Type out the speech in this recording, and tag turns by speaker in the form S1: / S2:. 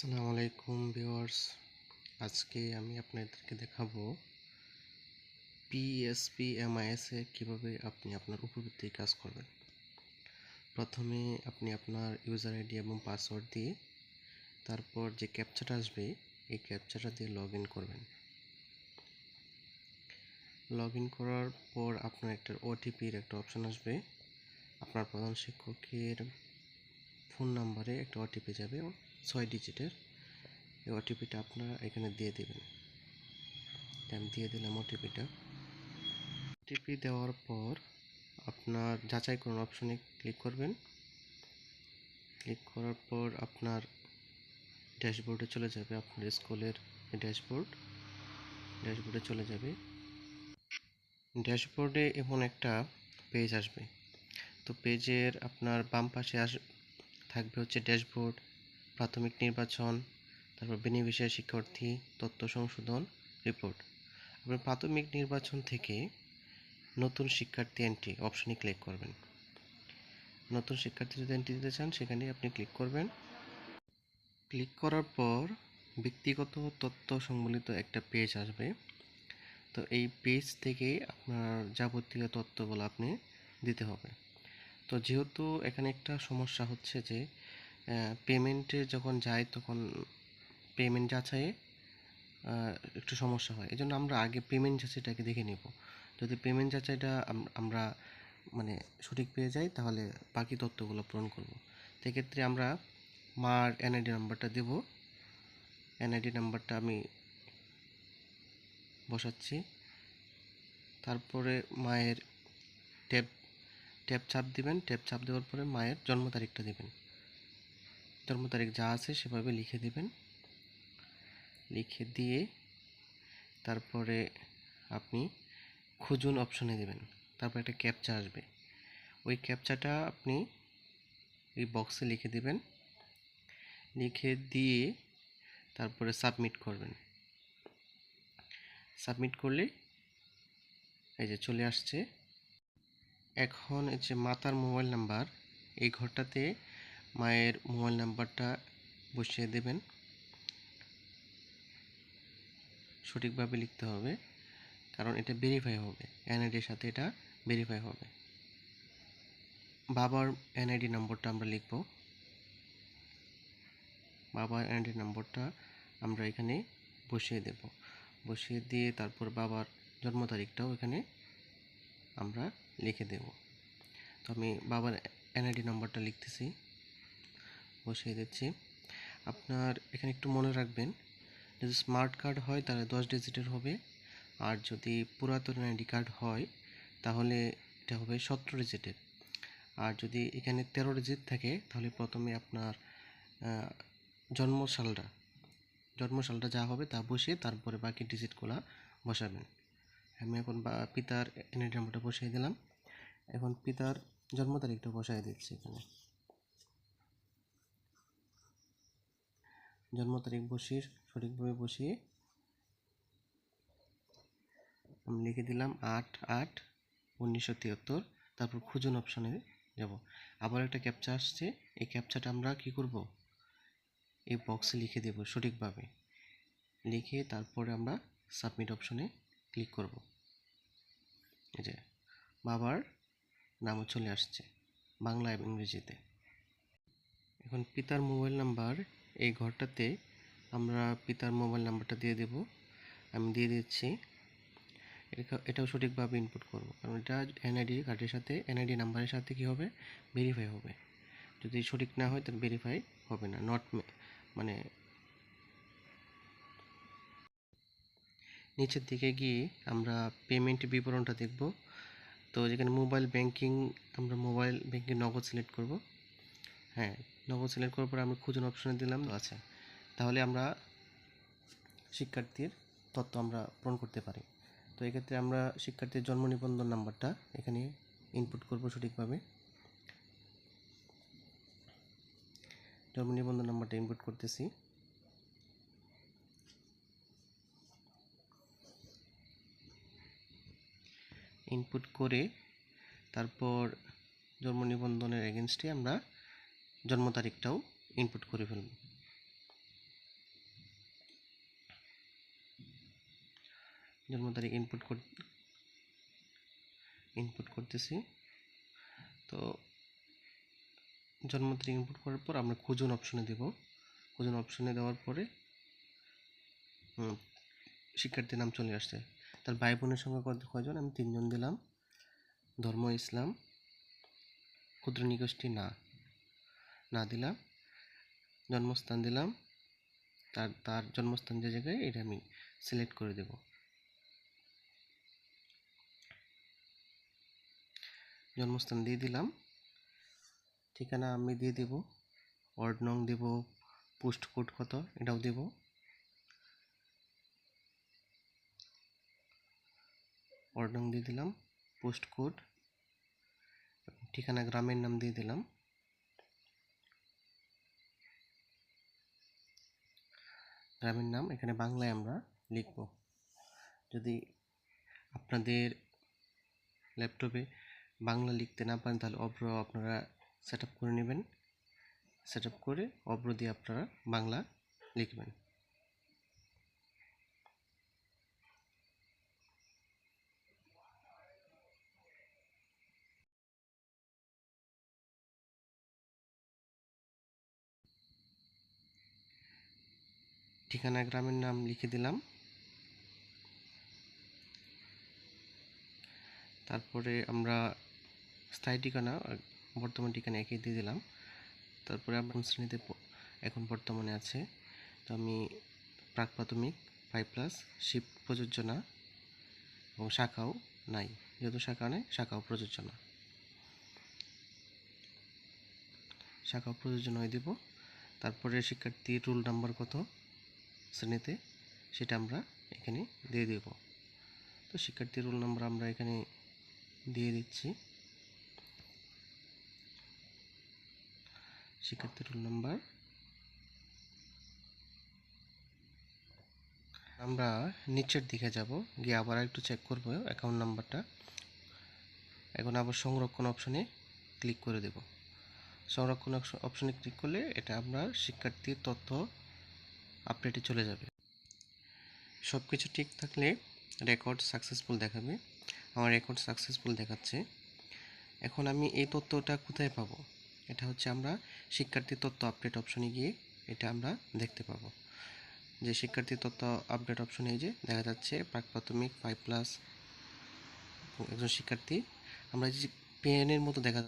S1: আসসালামু আলাইকুম ভিউয়ার্স। আজকে আমি আপনাদেরকে দেখাবো পিএসপি এমআইএস কীভাবে আপনি আপনার উপবৃত্তি কাজ করবেন। প্রথমে আপনি আপনার ইউজার আইডি এবং পাসওয়ার্ড দিয়ে তারপর যে ক্যাপচাটা আসবে, এই ক্যাপচাটা দিয়ে লগ করবেন। লগ করার পর আপনার একটা ওটিপির একটা অপশন আসবে। আপনার প্রধান শিক্ষকের ফোন নাম্বারে একটা ওটিপি যাবে। ছয় ডিজিটের এই ওটিপিটা আপনারা এখানে দিয়ে দেবেন। আমি দিয়ে দিলাম ওটিপিটা ওটিপি দেওয়ার পর আপনার যাচাই করুন অপশনে ক্লিক করবেন। ক্লিক করার পর আপনার ড্যাশবোর্ডে চলে যাবে আপনার স্কুলের ড্যাশবোর্ড ড্যাশবোর্ডে চলে যাবে। ড্যাশবোর্ডে এমন একটা পেজ আসবে। তো পেজের আপনার বাম পাশে আস থাকবে হচ্ছে ড্যাশবোর্ড প্রাথমিক নির্বাচন, তারপর বেনিফিশিয়ারি শিক্ষার্থী, তথ্য সংশোধন রিপোর্ট আপনি প্রাথমিক নির্বাচন থেকে নতুন শিক্ষার্থী এন্ট্রি অপশনে ক্লিক করবেন। নতুন শিক্ষার্থী যদি এন্ট্রি দিতে চান, সেখানে আপনি ক্লিক করবেন। ক্লিক করার পর ব্যক্তিগত তথ্য সম্বলিত একটা পেজ আসবে। তো এই পেজ থেকে আপনার যাবতীয় তথ্যগুলো আপনি দিতে হবে। তো যেহেতু এখানে একটা সমস্যা হচ্ছে যে পেমেন্টে যখন যায় তখন পেমেন্ট যাচাইয়ে একটু সমস্যা হয়। এই জন্য আমরা আগে পেমেন্ট যাচাইটাকে দেখে নেব। যদি পেমেন্ট যাচাইটা আমরা মানে সঠিক পেয়ে যাই, তাহলে বাকি তথ্যগুলো পূরণ করব। সেক্ষেত্রে আমরা মার এনআইডি নাম্বারটা দেব। এনআইডি নাম্বারটা আমি বসাচ্ছি। তারপরে মায়ের ট্যাব ট্যাব ছাপ দিবেন। ট্যাব ছাপ দেওয়ার পরে মায়ের জন্ম তারিখটা দিবেন। জন্ম তারিখ যা আছে সেভাবে লিখে দিবেন। লিখে দিয়ে তারপরে আপনি খুঁজুন অপশনে দেবেন। তারপর একটা ক্যাপচা আসবে। ওই ক্যাপচাটা আপনি এই বক্সে লিখে দিবেন। লিখে দিয়ে তারপরে সাবমিট করবেন। সাবমিট করলে এই যে চলে আসছে। এখন যে মাতার মোবাইল নাম্বার, এই ঘরটাতে মায়ের মোবাইল নাম্বারটা বসিয়ে দেবেন। সঠিকভাবে লিখতে হবে, কারণ এটা ভেরিফাই হবে। এনআইডির সাথে এটা ভেরিফাই হবে। বাবার এনআইডি নম্বরটা আমরা লিখব। বাবার এনআইডি নম্বরটা আমরা এখানে বসিয়ে দেব। বসিয়ে দিয়ে তারপর বাবার জন্ম তারিখটাও এখানে আমরা লিখে দেব। তো আমি বাবার এনআইডি নম্বরটা লিখতেছি। বসিয়ে দিচ্ছি। আপনার এখানে একটু মনে রাখবেন, যদি স্মার্ট কার্ড হয় তাহলে দশ ডিজিটের হবে, আর যদি পুরাতন আইডি কার্ড হয় তাহলে এটা হবে সতেরো ডিজিটের। আর যদি এখানে তেরো ডিজিট থাকে তাহলে প্রথমে আপনার জন্মসালটা জন্মসালটা যা হবে তা বসিয়ে তারপরে বাকি ডিজিটগুলো বসাবেন। আমি এখন পিতার এনআইডি নাম্বারটা বসিয়ে দিলাম। এখন পিতার জন্ম তারিখটা বসাই দিচ্ছি এখানে। জন্ম তারিখ বসিয়ে, সঠিকভাবে বসিয়ে আমি লিখে দিলাম আট আট উনিশশো তিয়াত্তর, তারপর খুঁজুন অপশানে যাব। আবার একটা ক্যাপচা আসছে, এই ক্যাপচাটা আমরা কি করব? এই বক্সে লিখে দেব সঠিকভাবে। লিখে তারপরে আমরা সাবমিট অপশনে ক্লিক করব। এই যে, বাবার নামও চলে আসছে, বাংলা এবং ইংরেজিতে। এখন পিতার মোবাইল নাম্বার এই ঘরটাতে আমরা পিতার মোবাইল নাম্বারটা দিয়ে দেব। আমি দিয়ে দিচ্ছি। এটাও সঠিকভাবে ইনপুট করব। কারণ এটা এনআইডি কার্ডের সাথে এনআইডি নাম্বারের সাথে কি হবে? ভেরিফাই হবে। যদি সঠিক না হয়, তাহলে ভেরিফাই হবে না। নট মানে নিচের দিকে গিয়ে আমরা পেমেন্ট বিবরণটা দেখব। তো যেখানে মোবাইল ব্যাংকিং আমরা মোবাইল ব্যাংকিং নগদ সিলেক্ট করব। হ্যাঁ নগদ সিলেক্ট করার পরে আমরা খুঁজুন অপশনে দিলাম আচ্ছা তাহলে আমরা শিক্ষার্থীর তথ্য আমরা পূরণ করতে পারি। তো এক্ষেত্রে আমরা শিক্ষার্থীর জন্ম নিবন্ধন নাম্বারটা এখানে ইনপুট করব সঠিকভাবে। জন্ম নিবন্ধন নাম্বারটা ইনপুট করতেছি। ইনপুট করে তারপর জন্ম নিবন্ধনের এগেনস্টে আমরা জন্ম তারিখটাও ইনপুট করে ফেলব। জন্ম তারিখ ইনপুট ইনপুট করতেছি। তো জন্ম তারিখ ইনপুট করার পর আমরা খুঁজুন অপশনে দেব। খুঁজুন অপশনে দেওয়ার পরে শিক্ষার্থীর নাম চলে আসছে। তার ভাই বোনের সঙ্গে কত কয়জন? আমি তিনজন দিলাম। ধর্ম, ইসলাম। ক্ষুদ্র নিগোষ্ঠী, না। না দিলাম, জন্মস্থান দিলাম, তার তার জন্মস্থান যে জায়গায় এটা আমি সিলেক্ট করে দেব। জন্মস্থান দিয়ে দিলাম, ঠিকানা আমি দিয়ে দেব, ওয়ার্ড নং দেব, পোস্ট কোড কত এটাও দেব। ওয়ার্ড নং দিয়ে দিলাম, পোস্ট কোড, ঠিকানা গ্রামের নাম দিয়ে দিলাম। গ্রামের নাম, এখানে বাংলায় আমরা লিখব। যদি আপনাদের ল্যাপটপে বাংলা লিখতে না পারেন, তাহলে অব্র আপনারা সেট করে নেবেন। সেট করে অব্র দিয়ে আপনারা বাংলা লিখবেন। ঠিকানা গ্রামের নাম লিখে দিলাম। তারপরে আমরা স্থায়ী ঠিকানা বর্তমান ঠিকানা একই দিয়ে দিলাম। তারপরে আমরা শ্রেণীতে এখন বর্তমানে আছে। তো আমি প্রাক প্রাথমিক ফাইভ প্লাস শিফট প্রযোজ্য না এবং শাখাও নাই। যেহেতু শাখা নেই, শাখাও প্রযোজ্য না শাখাও প্রযোজ্য নয় দেব। তারপরে শিক্ষার্থীর রোল নাম্বার কত? শ্রেণীতে সেটা আমরা এখানে দিয়ে দেব। তো শিক্ষার্থীর রোল নাম্বার আমরা এখানে দিয়ে দিচ্ছি। শিক্ষার্থীর রোল নাম্বার আমরা নিচের দিকে যাব, গিয়ে আবার একটু চেক করব অ্যাকাউন্ট নাম্বারটা এখন আবার সংরক্ষণ অপশনে ক্লিক করে দেব। সংরক্ষণ অপশনে ক্লিক করলে এটা আমরা শিক্ষার্থীর তথ্য আপডেটে চলে যাবে। সব কিছু ঠিক থাকলে রেকর্ড সাকসেসফুল দেখাবে। আমার রেকর্ড সাকসেসফুল দেখাচ্ছে। এখন আমি এই তথ্যটা কোথায় পাবো? এটা হচ্ছে আমরা শিক্ষার্থী তথ্য আপডেট অপশনে গিয়ে এটা আমরা দেখতে পাবো। যে শিক্ষার্থী তথ্য আপডেট অপশনে যে দেখা যাচ্ছে প্রাক প্রাথমিক ফাইভ প্লাস একজন শিক্ষার্থী। আমরা যে পেনের মতো দেখা